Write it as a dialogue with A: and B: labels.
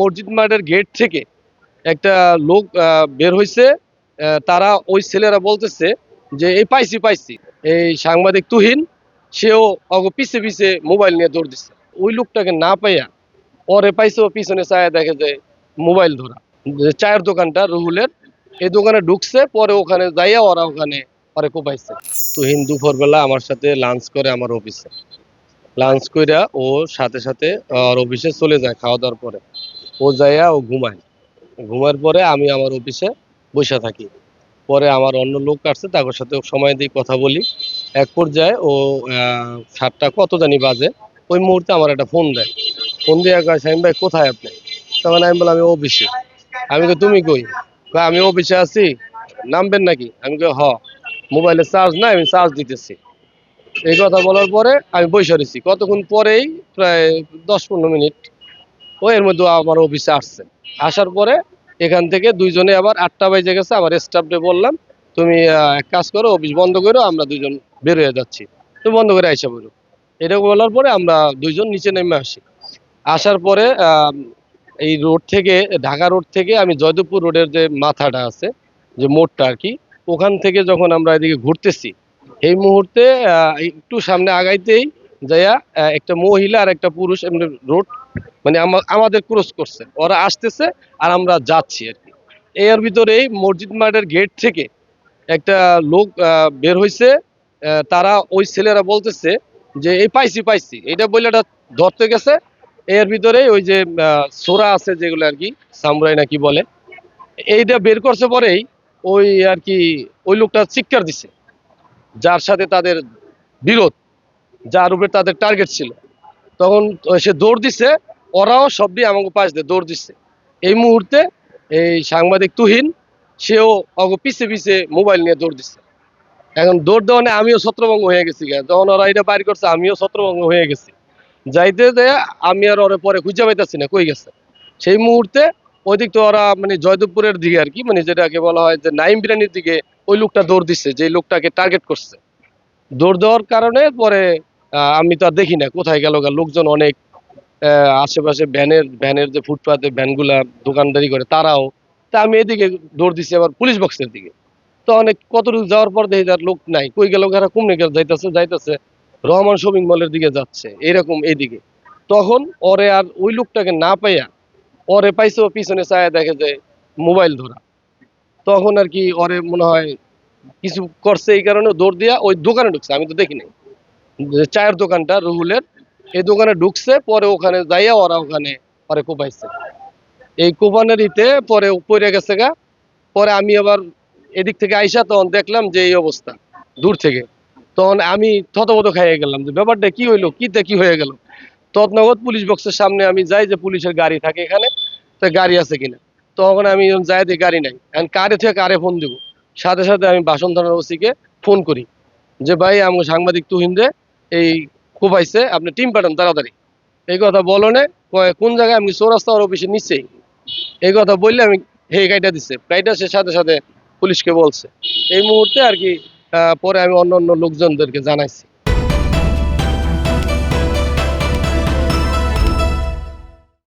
A: মসজিদ মাঠের গেট থেকে একটা লোক বের হয়েছে তারা ওই ছেলেরা বলতেছে যে, এই পাইছি পাইছি। এই সাংবাদিক তুহিন, সেও অগ, পিছে পিছে মোবাইল নিয়ে দৌড় দিচ্ছে ওই লোকটাকে না পাইয়া পরে পাইছে ও পিছনে চায় দেখে যে মোবাইল ধরা। চায়ের দোকানটা রুহুলের, এই দোকানে ঢুকছে, পরে ওখানে যাইয়া ওরা ওখানে পরে কোপাইছে। তুহিন দুপুরবেলা আমার সাথে লাঞ্চ করে আমার অফিসে লাঞ্চ কইরা ও সাথে সাথে আর অফিসে চলে যায় খাওয়া দাওয়ার পরে। যাইয়া ও ঘুমায়। ঘুমার পরে আমি আমার অফিসে বসে থাকি। পরে আমার অন্য লোক আসছে, তাদের সাথে সময় দিয়ে কথা বলি। এক পর্যায়ে ও সাতটা কত জানি বাজে, ওই মুহূর্তে আমার একটা ফোন দেয়। ফোন দিয়ে কয়, সাইম ভাই, কোথায় আপনি? তখন আমি বললাম, আমি অফিসে। আমি কই, তুমি কই? আমি অফিসে আছি। নামবেন নাকি? আমি কই, হ, মোবাইলে চার্জ নাই, আমি চার্জ দিতেছি। এই কথা বলার পরে আমি বসে রয়েছি কতক্ষণ পরেই, প্রায় দশ পনেরো মিনিট ও এর মধ্যে আমার অফিসে আসছে। আসার পরে এখান থেকে দুইজনে আবার আটটা বাজে গেছে আমার স্টাফকে বললাম, তুমি এক কাজ করো অফিস বন্ধ করো, আমরা দুজন বের হয়ে যাচ্ছি। তুমি বন্ধ করে আইসা বলো এটা বলার পরে আমরা দুইজন নিচে নেমে আসি। আসার পরে এই রোড থেকে, ঢাকা রোড থেকে আমি জয়দেবপুর রোডের যে মাথাটা আছে, যে মোড়টা আর কি, ওখান থেকে যখন আমরা এদিকে ঘুরতেছি, এই মুহূর্তে একটু সামনে আগাইতেই যাইয়া একটা মহিলা আর একটা পুরুষ এমনি রোড মানে আমাদের ক্রস করছে। ওরা আসতেছে আর আমরা যাচ্ছি আর কি। এর ভিতরেই মসজিদ মাঠের গেট থেকে একটা লোক বের হয়েছে তারা ওই ছেলেরা বলতেছে যে, এই পাইছি পাইছি। এটা বলে এটা ধরতে গেছে। এর ভিতরেই ওই যে সোরা আছে যেগুলো আর কি, সামরাই নাকি বলে। এইটা বের করছে পরেই ওই আর কি, ওই লোকটা চিৎকার দিছে। যার সাথে তাদের বিরোধ, যার উপরে তাদের টার্গেট ছিল। তখন সে দৌড় দিছে, ওরাও সব দিয়ে আমাকে পাশ দিয়ে দৌড় দিচ্ছে এই মুহূর্তে এই সাংবাদিক তুহিন, সেও অগ পিছে পিছে মোবাইল নিয়ে দৌড় দিচ্ছে এখন দৌড় দেওয়ানে আমিও ছত্রভঙ্গ হয়ে গেছি। যখন ওরা এটা বাইর করছে, আমিও ছত্রভঙ্গ হয়ে গেছি। যাইতে যে আমি আর ওরা পরে খুঁজে পাইতেছি না, কই গেছে? সেই মুহূর্তে ওই দিক তো ওরা মানে জয়দেবপুরের দিকে আর কি মানে যেটাকে বলা হয় যে নাইম বিরানির দিকে ওই লোকটা দৌড় দিচ্ছে যে লোকটাকে টার্গেট করছে। দৌড় দেওয়ার কারণে পরে আমি তো আর দেখি না। কোথায় গেল লোকজন অনেক আশেপাশে ভ্যানের ভ্যানের যে ফুটপাতে ভ্যানগুলা দোকানদারি করে, তারাও। তা আমি এদিকে দৌড় দিচ্ছি আবার পুলিশ বক্সের দিকে। তো অনেক কতটুকু যাওয়ার পর দেখি তার লোক নাই। কই গেল কারা কুমনে গেল যাইতেছে? যাইতেছে রহমান শপিং মলের দিকে যাচ্ছে, এরকম এইদিকে তখন ওরে আর ওই লোকটাকে না পাইয়া ওরে পাইছে পিছনে চায় দেখে যে মোবাইল ধরা। তখন আর কি ওরে মনে হয় কিছু করছে এই কারণে দৌড় দিয়া ওই দোকানে ঢুকছে, আমি তো দেখি নাই। যে চায়ের দোকানটা রুহুলের, এই দোকানে ঢুকছে, পরে ওখানে যাইয়া ওরা ওখানে পরে কোপাইছে। এই কোপানের ইতে পরে পড়ে গেছে গা, পরে আমি আবার এদিক থেকে আইসা তখন দেখলাম যে এই অবস্থা, দূর থেকে। তখন আমি থতমত খাইয়ে গেলাম যে, ব্যাপারটা কি হইল, কিতে কি হয়ে গেল? তৎনগত পুলিশ বক্সের সামনে আমি যাই যে পুলিশের গাড়ি থাকে এখানে, তো গাড়ি আছে কিনা। তখন আমি যাই দিয়ে গাড়ি নাই, এখন কারে থেকে কারে ফোন দিব? সাথে সাথে আমি বাসন থানার ওসিকে ফোন করি, যে, ভাই আমার সাংবাদিক তুহিনরে এই খুব কোপাইছে আপনি টিম পাঠান তাড়াতাড়ি। এই কথা বলনে না কোন জায়গায় আমি চৌরাস্তা আর অফিসে নিচ্ছে এই কথা বললে আমি হে গাইটা দিচ্ছে গাইটা সে সাথে সাথে পুলিশকে বলছে। এই মুহূর্তে আর কি পরে আমি অন্য অন্য লোকজনদেরকে জানাইছি।